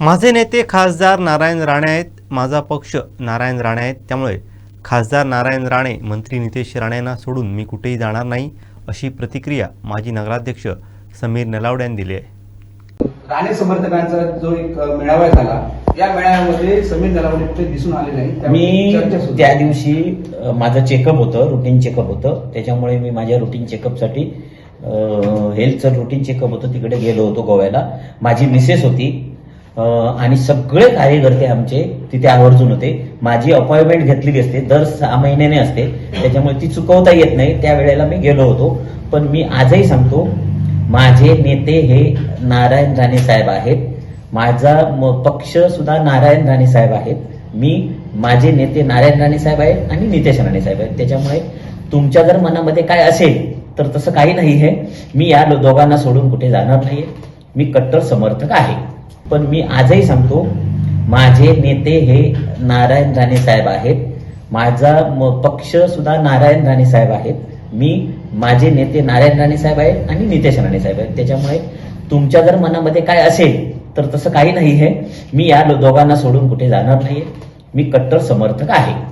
माझे नेते खासदार नारायण राणे आहेत माझा पक्ष नारायण राणे आहेत. त्यामुळे खासदार नारायण राणे मंत्री नितेश राणेंना सोडून मी कुठेही जाणार नाही अशी प्रतिक्रिया माजी नगराध्यक्ष समीर नलावडे यांनी दिली आहे. राणे समर्थकांचा जो एक मेळावा झाला या मेळाव्यामध्ये समीर नलावडे कुठे दिसून आले नाही मी त्या. दिवशी माझं चेकअप होतं रुटीन चेकअप होतं. त्याच्यामुळे मी माझ्या रुटीन चेकअपसाठी हेल्थचं रुटीन चेकअप होतं तिकडे गेलो होतो गोव्याला. माझी मिसेस होती आणि सगळे कार्यकर्ते आमचे तिथे आवर्जून होते. माझी अपॉइंटमेंट घेतलेली असते. दर सहा महिन्याने असते. त्याच्यामुळे ती चुकवता येत नाही. त्यावेळेला मी गेलो होतो. पण मी आजही सांगतो माझे नेते हे नारायण राणे साहेब आहेत. माझा म- पक्ष सुद्धा नारायण राणे साहेब आहेत. मी माझे नेते नारायण राणे साहेब आहेत आणि नितेश राणे साहेब आहेत. त्याच्यामुळे तुमच्या जर मनामध्ये काय असेल तर तसं काही नाही आहे. मी या दोघांना सोडून कुठे जाणार नाहीये. मी कट्टर समर्थक आहे. पण मी आजही सांगतो माझे नेते हे नारायण राणे साहेब आहेत. माझा म- पक्ष सुद्धा नारायण राणे साहेब आहेत. मी माझे नेते नारायण राणे साहेब आहेत आणि नितेश राणे साहेब आहेत. त्याच्यामुळे तुमच्या जर मनामध्ये काय असेल तर तसं काही नाही आहे. मी या लो- दोघांना सोडून कुठे जाणार नाहीये. मी कट्टर समर्थक आहे.